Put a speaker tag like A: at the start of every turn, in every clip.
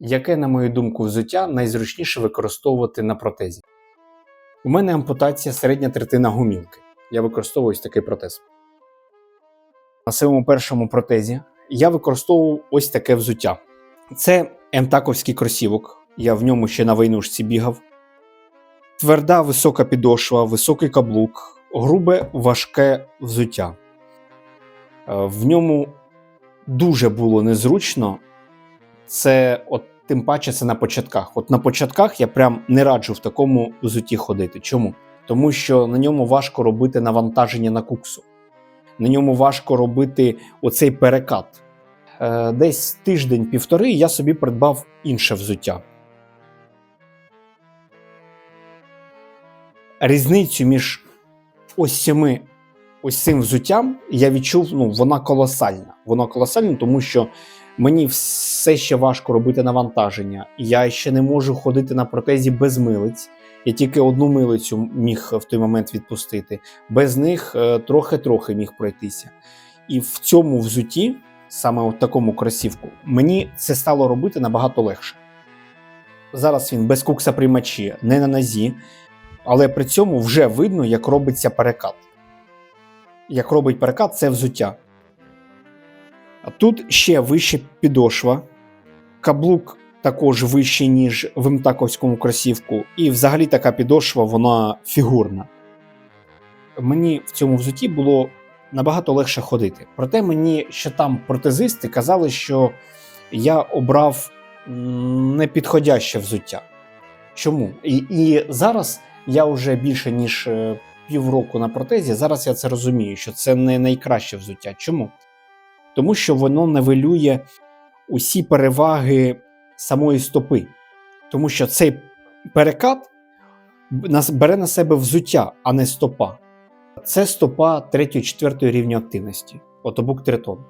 A: Яке, на мою думку, взуття найзручніше використовувати на протезі? У мене ампутація середня третина гумілки. Я використовую ось такий протез. На своєму першому протезі я використовував ось таке взуття. Це емтаковський кросівок. Я в ньому ще на войнушці бігав. Тверда висока підошва, високий каблук, грубе важке взуття. Е, В ньому дуже було незручно. Це от тим паче це на початках. От на початках я прям не раджу в такому взутті ходити. Чому? Тому що на ньому важко робити навантаження на куксу. На ньому важко робити оцей перекат. Е, Десь тиждень-півтори я собі придбав інше взуття. Різницю між ось цими ось цим взуттям я відчув, ну, вона колосальна. Вона колосальна, тому що мені все ще важко робити навантаження. Я ще не можу ходити на протезі без милиць. Я тільки одну милицю міг в той момент відпустити. Без них е, трохи-трохи міг пройтися. І в цьому взуті, саме в такому кросівку, мені це стало робити набагато легше. Зараз він без кукса приймачі, не на нозі, але при цьому вже видно, як робиться перекат. Як робить перекат, це взуття. Тут ще вище підошва, каблук також вищий, ніж в МТАКовському кросівку, і взагалі така підошва, вона фігурна. Мені в цьому взуті було набагато легше ходити. Проте мені ще там протезисти казали, що я обрав непідходяще взуття. Чому? І, і зараз я вже більше ніж е, півроку на протезі. Зараз я це розумію, що це не найкраще взуття. Чому? Тому що воно нивелює усі переваги самої стопи. Тому що цей перекат бере на себе взуття, а не стопа. Це стопа 3-4 рівня активності, отобук тритон.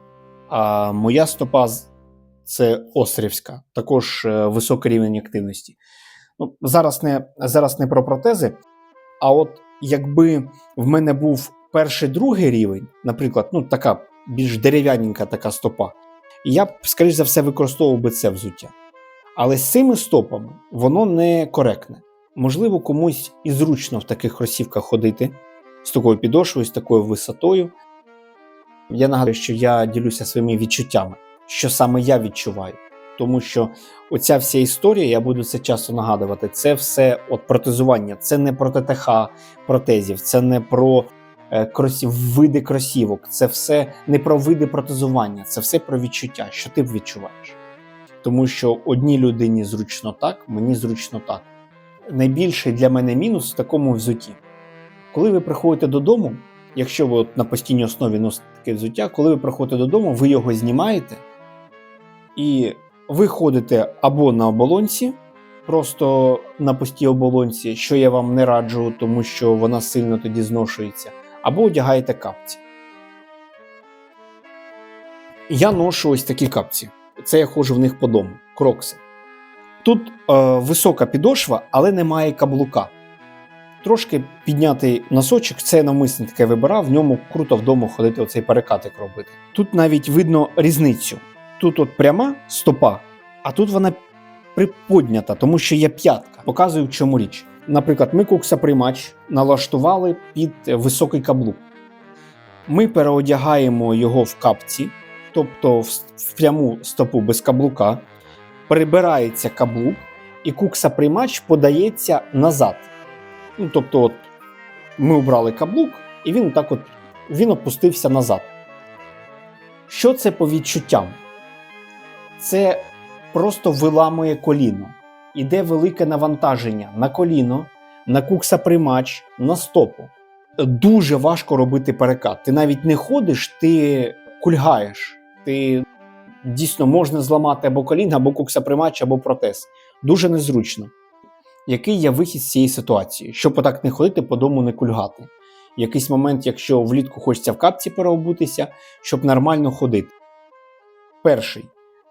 A: А моя стопа це острівська, також е, високий рівень активності. Ну, зараз, не, зараз не про протези, а от якби в мене був перший другий рівень, наприклад, ну така більш дерев'яненька така стопа, я б, скоріш за все, використовував би це взуття. Але з цими стопами воно не коректне. Можливо, комусь і зручно в таких кросівках ходити з такою підошвою, з такою висотою. Я нагадую, що я ділюся своїми відчуттями, що саме я відчуваю. Тому що оця вся історія, я буду це часто нагадувати, це все от протезування, це не про ТТХ протезів, це не про кросів, види кросівок, це все не про види протезування, це все про відчуття, що ти відчуваєш. Тому що одній людині зручно так, мені зручно так. Найбільший для мене мінус в такому взутті. Коли ви приходите додому, якщо ви от на постійній основі носите таке взуття, коли ви приходите додому, ви його знімаєте і ви ходите або на оболонці, просто на постій оболонці, що я вам не раджу, тому що вона сильно тоді зношується, або одягаєте капці. Я ношу ось такі капці. Це я ходжу в них по дому, крокси. Тут е, висока підошва, але немає каблука. Трошки піднятий носочок, це я навмисно таке вибирав, в ньому круто вдома ходити оцей перекатик робити. Тут навіть видно різницю. Тут от пряма стопа, а тут вона приподнята, тому що є п'ятка. Показую, в чому річ. Наприклад, ми куксоприймач налаштували під високий каблук. Ми переодягаємо його в капці, тобто в, пряму стопу без каблука, прибирається каблук, і куксоприймач подається назад. Ну, тобто, от, ми обрали каблук, і він так от він опустився назад. Що це по відчуттям? Це просто виламує коліно. Іде велике навантаження на коліно, на куксоприймач, на стопу. Дуже важко робити перекат. Ти навіть не ходиш, ти кульгаєш. Ти дійсно можна зламати або коліно, або куксоприймач, або протез. Дуже незручно. Який є вихід з цієї ситуації? Щоб отак не ходити, по дому не кульгати. Якийсь момент, якщо влітку хочеться в капці переобутися, щоб нормально ходити. Перший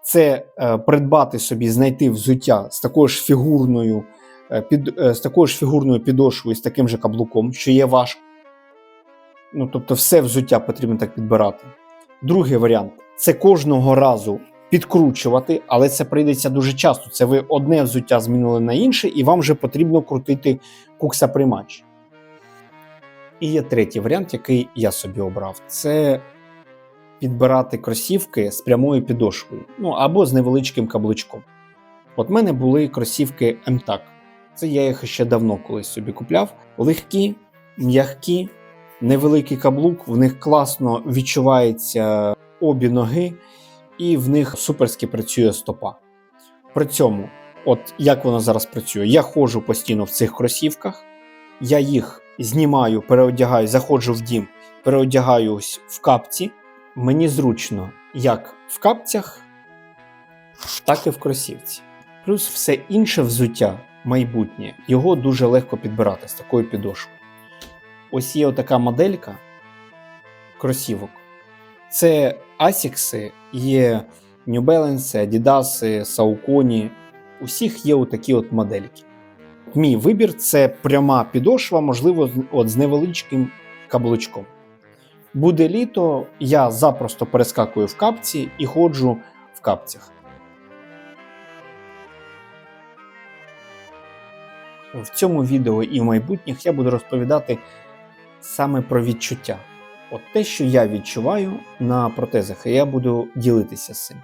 A: це е, придбати собі, знайти взуття з такою ж фігурною, е, під, е, з такою ж фігурною підошвою, з таким же каблуком, що є важко. Ну, тобто, все взуття потрібно так підбирати. Другий варіант це кожного разу підкручувати, але це прийдеться дуже часто. Це ви одне взуття змінили на інше, і вам вже потрібно крутити куксаприймач. І є третій варіант, який я собі обрав: це підбирати кросівки з прямою підошвою, ну або з невеличким каблучком. От мене були кросівки МТАК. Це я їх ще давно колись собі купляв. Легкі, м'які, невеликий каблук, в них класно відчувається обі ноги, і в них суперськи працює стопа. При цьому, от як воно зараз працює, я ходжу постійно в цих кросівках, я їх знімаю, переодягаю, заходжу в дім, переодягаюсь в капці. Мені зручно як в капцях, так і в кросівці. Плюс все інше взуття майбутнє, його дуже легко підбирати з такою підошвою. Ось є така моделька кросівок. Це Asics, є New Balance, Adidas, Saucony. Усіх є отакі от модельки. Мій вибір це пряма підошва, можливо, от з невеличким каблучком. Буде літо, я запросто перескакую в капці і ходжу в капцях. В цьому відео і в майбутніх я буду розповідати саме про відчуття. От те, що я відчуваю на протезах, і я буду ділитися з цим.